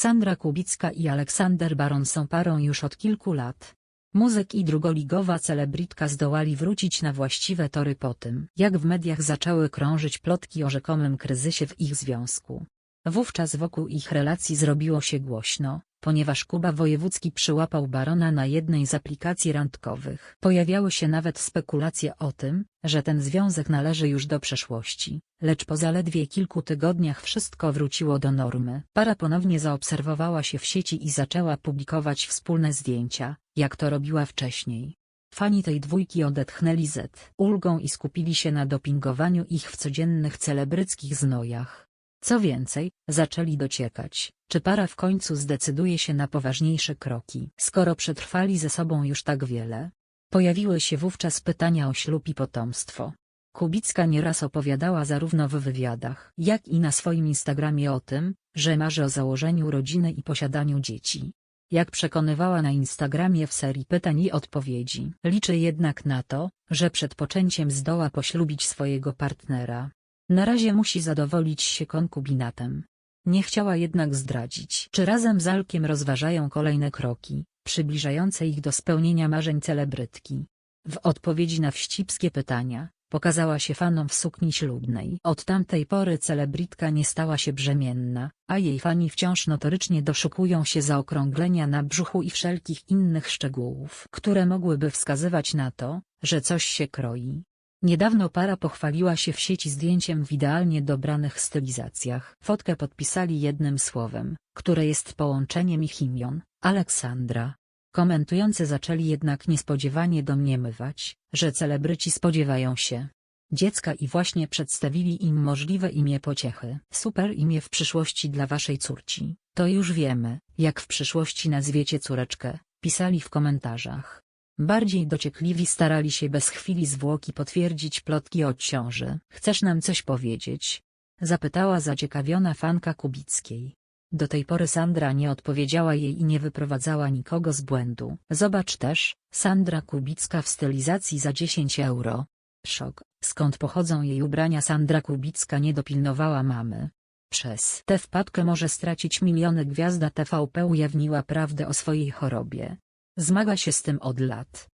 Sandra Kubicka i Aleksander Baron są parą już od kilku lat. Muzyk i drugoligowa celebrytka zdołali wrócić na właściwe tory po tym, jak w mediach zaczęły krążyć plotki o rzekomym kryzysie w ich związku. Wówczas wokół ich relacji zrobiło się głośno, ponieważ Kuba Wojewódzki przyłapał Barona na jednej z aplikacji randkowych. Pojawiały się nawet spekulacje o tym, że ten związek należy już do przeszłości, lecz po zaledwie kilku tygodniach wszystko wróciło do normy. Para ponownie zaobserwowała się w sieci i zaczęła publikować wspólne zdjęcia, jak to robiła wcześniej. Fani tej dwójki odetchnęli z ulgą i skupili się na dopingowaniu ich w codziennych celebryckich znojach. Co więcej, zaczęli dociekać, czy para w końcu zdecyduje się na poważniejsze kroki. Skoro przetrwali ze sobą już tak wiele, pojawiły się wówczas pytania o ślub i potomstwo. Kubicka nieraz opowiadała zarówno w wywiadach, jak i na swoim Instagramie o tym, że marzy o założeniu rodziny i posiadaniu dzieci. Jak przekonywała na Instagramie w serii pytań i odpowiedzi, liczy jednak na to, że przed poczęciem zdoła poślubić swojego partnera. Na razie musi zadowolić się konkubinatem. Nie chciała jednak zdradzić, czy razem z Alkiem rozważają kolejne kroki, przybliżające ich do spełnienia marzeń celebrytki. W odpowiedzi na wścibskie pytania, pokazała się fanom w sukni ślubnej. Od tamtej pory celebrytka nie stała się brzemienna, a jej fani wciąż notorycznie doszukują się zaokrąglenia na brzuchu i wszelkich innych szczegółów, które mogłyby wskazywać na to, że coś się kroi. Niedawno para pochwaliła się w sieci zdjęciem w idealnie dobranych stylizacjach. Fotkę podpisali jednym słowem, które jest połączeniem ich imion, Aleksandra. Komentujący zaczęli jednak niespodziewanie domniemywać, że celebryci spodziewają się dziecka i właśnie przedstawili im możliwe imię pociechy. Super imię w przyszłości dla waszej córci, to już wiemy, jak w przyszłości nazwiecie córeczkę, pisali w komentarzach. Bardziej dociekliwi starali się bez chwili zwłoki potwierdzić plotki od ciąży. Chcesz nam coś powiedzieć? Zapytała zaciekawiona fanka Kubickiej. Do tej pory Sandra nie odpowiedziała jej i nie wyprowadzała nikogo z błędu. Zobacz też, Sandra Kubicka w stylizacji za 10 euro. Szok, skąd pochodzą jej ubrania Sandra Kubicka nie dopilnowała mamy. Przez tę wpadkę może stracić miliony gwiazda TVP ujawniła prawdę o swojej chorobie. Zmaga się z tym od lat.